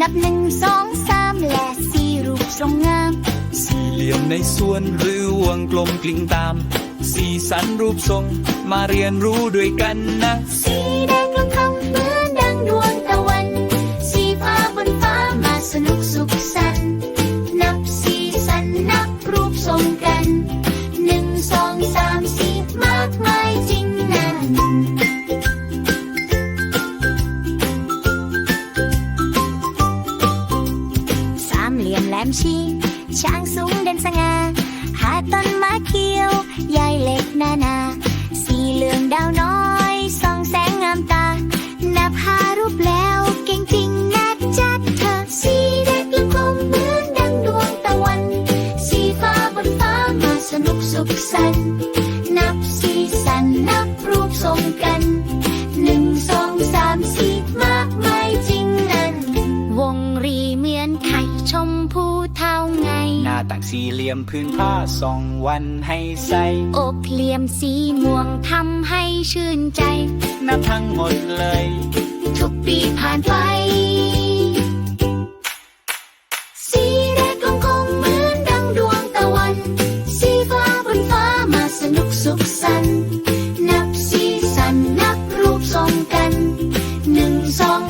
นับหนึ่งสองสามและสี่รูปทรงงาม สี่เหลี่ยมในส่วนหรือวงกลมกลิ่งตาม สีสันรูปทรงมาเรียนรู้ด้วยกันนะ สีแดงลงคำเหมือนดังดวงตะวัน สีฟ้าบนฟ้ามาสนุกสุข มเหลี่ยมแหลมชี้ช้างสูงเด่นสง่าหาต้นม้เขียวใยเล็กนานา สีเหลืองดาวน้อยส่องแสงงามตานับหารูปแล้วเก่งจริงนะจัดเธอสีแดงยังคงเหมือนดังดวงตะวัน สีฟ้าบนฟ้ามาสนุกสุขสันต์นับสีสันนับรูปทรงกันหนึ่งสองสามสี่มากมายจริงนั้น วงรีเหมือน ผู้เท่าไง หน้าต่างสี่เหลี่ยมพื้นผ้าสองวันให้ใส่อกเหลี่ยมสีม่วงทำให้ชื่นใจ นับทั้งหมดเลย ทุกปีผ่านไป สีแรกกลมกลมือดังดวงตะวัน สีฟ้าบนฟ้ามาสนุกสุขสันนับสีสันนับรูปทรงกันหนึ่งสอง